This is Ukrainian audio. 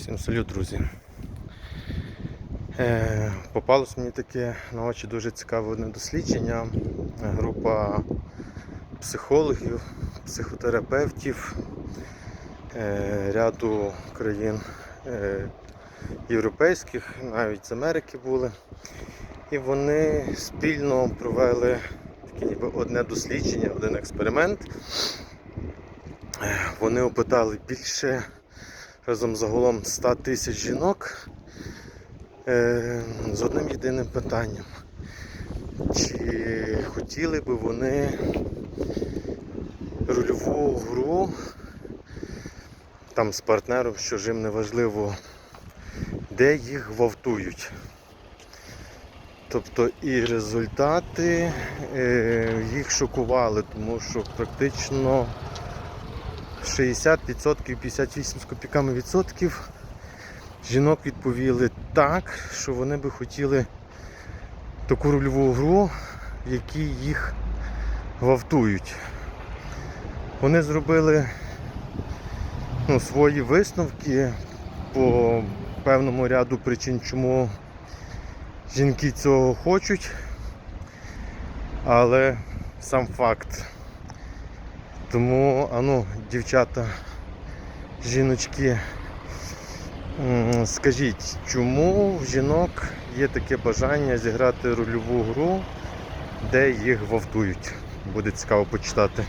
Всім салют, друзі. Е, попалось мені таке на очі дуже цікаве одне дослідження. Група психологів, психотерапевтів е, ряду країн е, європейських, навіть з Америки були. І вони спільно провели таке ніби одне дослідження, один експеримент. Вони опитали більше разом загалом 100 тисяч жінок е, з одним єдиним питанням. Чи хотіли би вони рольову гру там з партнером, що ж їм не важливо, де їх гвалтують. Тобто і результати е, їх шокували, тому що практично 60%, 58 з копійками відсотків жінок відповіли так, що вони би хотіли таку рольову гру, в якій їх гвалтують. Вони зробили ну, свої висновки по певному ряду причин, чому жінки цього хочуть, але сам факт. Тому, ану, дівчата, жіночки, скажіть, чому в жінок є таке бажання зіграти рольову гру, де їх вовтують? Буде цікаво почитати.